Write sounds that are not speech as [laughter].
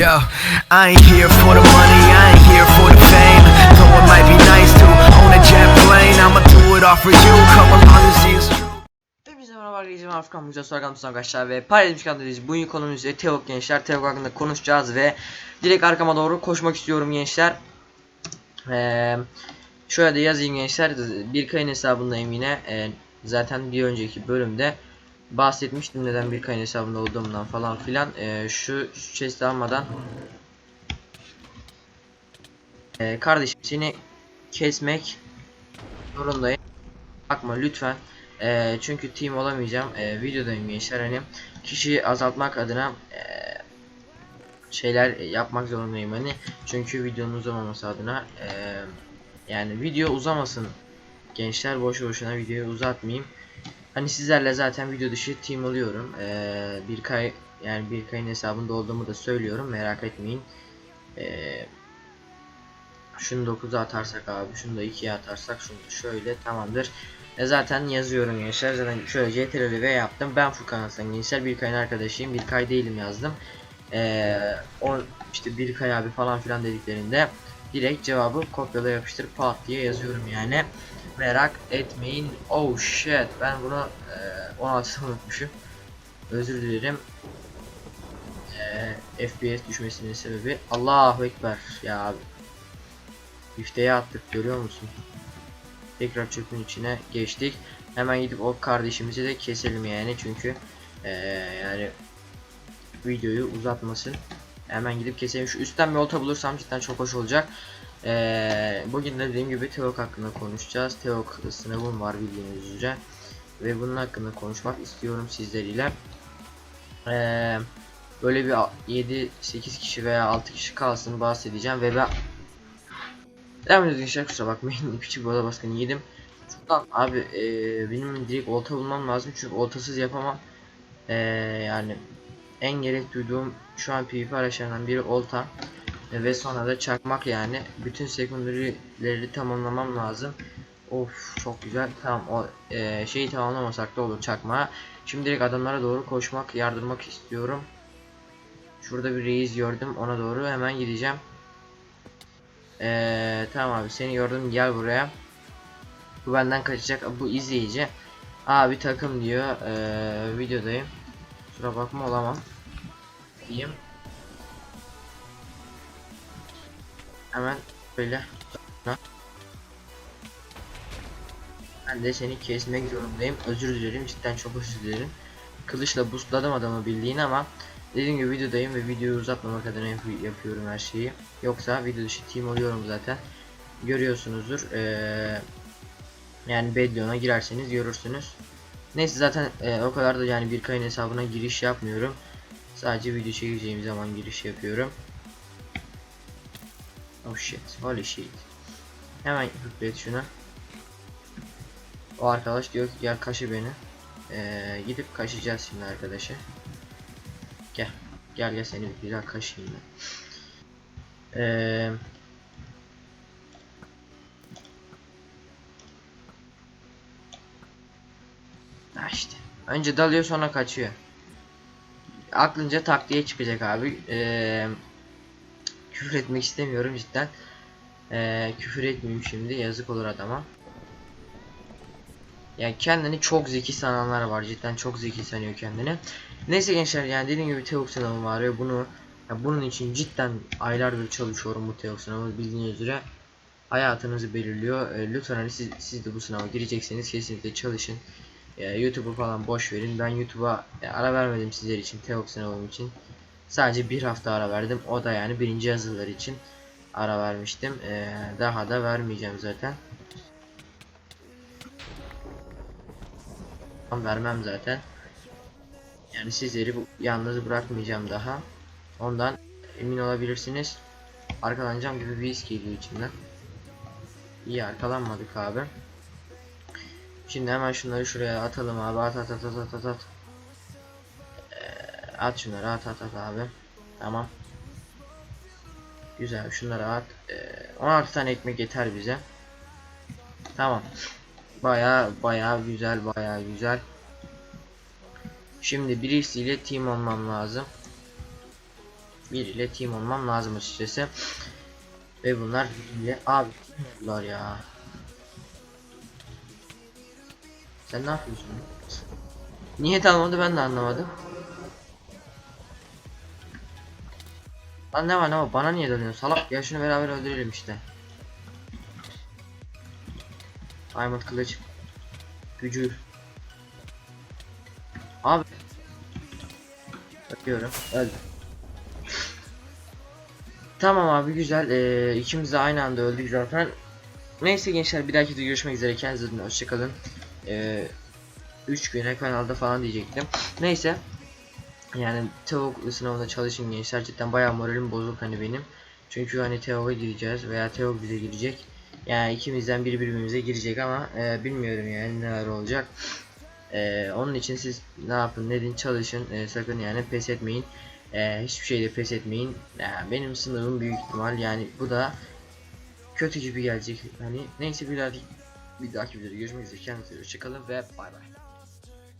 Yo, I ain't here for the money, I ain't here for the fame. Though it might be nice to own a jet plane, I'ma do it all for you. Come along see true. Hepinize merhaba arkadaşlar. Afgan Müjde Sorgan ve paylaşmış kanalındayız. Bugün konumuz Teok gençler. Teok hakkında konuşacağız ve direkt arkama doğru koşmak istiyorum gençler. Ee, şöyle de yazayım gençler. Bir kayın hesabındayım yine. Ee, zaten bir önceki bölümde bahsetmiştim neden bir kayın hesabında olduğumdan falan filan. Ee, şu şu chest'i almadan ee, kardeşim seni kesmek zorundayım. Bakma lütfen. Eee, çünkü team olamayacağım. Eee, videodayım gençler hani kişiyi azaltmak adına eee, şeyler yapmak zorundayım hani çünkü videonun uzamaması adına eee, yani video uzamasın gençler boşu boşuna videoyu uzatmayayım. Hani sizlerle zaten video dışı team oluyorum. Eee bir kay yani bir kayın hesabında olduğumu da söylüyorum merak etmeyin. Eee şunu 9'a atarsak abi, şunu da 2'ye atarsak şunu da şöyle tamamdır. E zaten yazıyorum gençler. Zaten şöyle CTRL V yaptım. Ben Furkan Aslan gençler. Bir kayın arkadaşıyım. Bir kay değilim yazdım. Ee, o işte bir kay abi falan filan dediklerinde direkt cevabı kopyala yapıştır pat diye yazıyorum yani. Merak etmeyin. Oh shit. Ben bunu e, 16'da unutmuşum. Özür dilerim. E, FPS düşmesinin sebebi Allahu Ekber ya abi. Üfteye attık görüyor musun? Tekrar çöpün içine geçtik. Hemen gidip o kardeşimizi de keselim yani çünkü eee, yani videoyu uzatmasın. Hemen gidip keselim. Şu üstten bir olta bulursam cidden çok hoş olacak. Eee, bugün de dediğim gibi Teok hakkında konuşacağız. Teok sınavım var bildiğiniz üzere. Ve bunun hakkında konuşmak istiyorum sizler ile. Eee, böyle bir 7-8 kişi veya 6 kişi kalsın bahsedeceğim ve ben Devam ediyoruz gençler kusura bakmayın [laughs] küçük bir oda baskını yedim. Şuradan abi eee, benim direkt olta bulmam lazım çünkü oltasız yapamam. Eee, yani en gerek duyduğum şu an PvP araçlarından biri olta E, ve sonra da çakmak yani bütün sekundary'leri tamamlamam lazım. Of çok güzel tamam o eee, şeyi tamamlamasak da olur çakmağı. Şimdi direkt adamlara doğru koşmak yardırmak istiyorum. Şurada bir reis gördüm ona doğru hemen gideceğim. Ee, tamam abi seni gördüm gel buraya. Bu benden kaçacak bu izleyici. Abi takım diyor ee, videodayım. Kusura bakma olamam. Diyeyim. Hemen böyle. Ben de seni kesmek zorundayım. Özür dilerim cidden çok özür dilerim. Kılıçla boostladım adamı bildiğin ama Dediğim gibi videodayım ve videoyu uzatmamak adına yap- yapıyorum her şeyi. Yoksa video dışı team oluyorum zaten. Görüyorsunuzdur. Ee, yani Bedlion'a girerseniz görürsünüz. Neyse zaten e, o kadar da yani bir kayın hesabına giriş yapmıyorum. Sadece video çekeceğim zaman giriş yapıyorum. Oh shit, holy shit. Hemen hükmet şuna. O arkadaş diyor ki gel kaşı beni. Ee, gidip kaşıyacağız şimdi arkadaşı. Gel. Gel gel seni bir güzel kaşıyım ben. Ee, ha işte. Önce dalıyor sonra kaçıyor. Aklınca tak diye çıkacak abi. Ee, küfür etmek istemiyorum cidden. Ee, küfür etmeyeyim şimdi yazık olur adama. Yani kendini çok zeki sananlar var cidden çok zeki sanıyor kendini. Neyse gençler yani dediğim gibi Teok sınavı var ve bunu ya bunun için cidden aylardır çalışıyorum bu Teok sınavı bildiğiniz üzere hayatınızı belirliyor. E, lütfen hani siz, siz de bu sınava girecekseniz kesinlikle çalışın. E, YouTube'u falan boş verin. Ben YouTube'a e, ara vermedim sizler için Teok sınavım için. Sadece bir hafta ara verdim. O da yani birinci yazılar için ara vermiştim. E, daha da vermeyeceğim zaten. Vermem zaten. Yani sizleri yalnız bırakmayacağım daha. Ondan emin olabilirsiniz. Arkalanacağım gibi bir his geliyor içimden. İyi arkalanmadık abi. Şimdi hemen şunları şuraya atalım abi. At at at at at at. Ee, at şunları at at at abi. Tamam. Güzel şunları at. Ee, 16 tane ekmek yeter bize. Tamam. Baya baya güzel baya güzel. Şimdi birisiyle team olmam lazım. biriyle team olmam lazım açıkçası. Ve bunlar biriyle abi bunlar ya. Sen ne yapıyorsun? Niye dalmadı ben de anlamadım. Lan ne var ne var bana niye dalıyorsun salak ya şunu beraber öldürelim işte. Diamond kılıç. Gücü. Abi. Bakıyorum. Öldü. Tamam abi güzel. Ee, ikimiz de aynı anda öldük zaten. Neyse gençler bir dahaki videoda görüşmek üzere. Kendinize. Hoşçakalın. Ee, 3 güne kanalda falan diyecektim. Neyse. Yani TEOG sınavında çalışın gençler. Cidden bayağı moralim bozuk hani benim. Çünkü hani TEOG'a gireceğiz veya TEOG bize girecek. Yani ikimizden biri birbirimize girecek ama e, bilmiyorum yani neler olacak. E, onun için siz ne yapın ne edin çalışın E, sakın yani pes etmeyin. E, hiçbir şeyde pes etmeyin. Yani benim sınavım büyük ihtimal yani bu da kötü gibi gelecek. Hani neyse bir dahaki bir dahaki videoda görüşmek üzere. Kendinize hoşçakalın ve bay bay.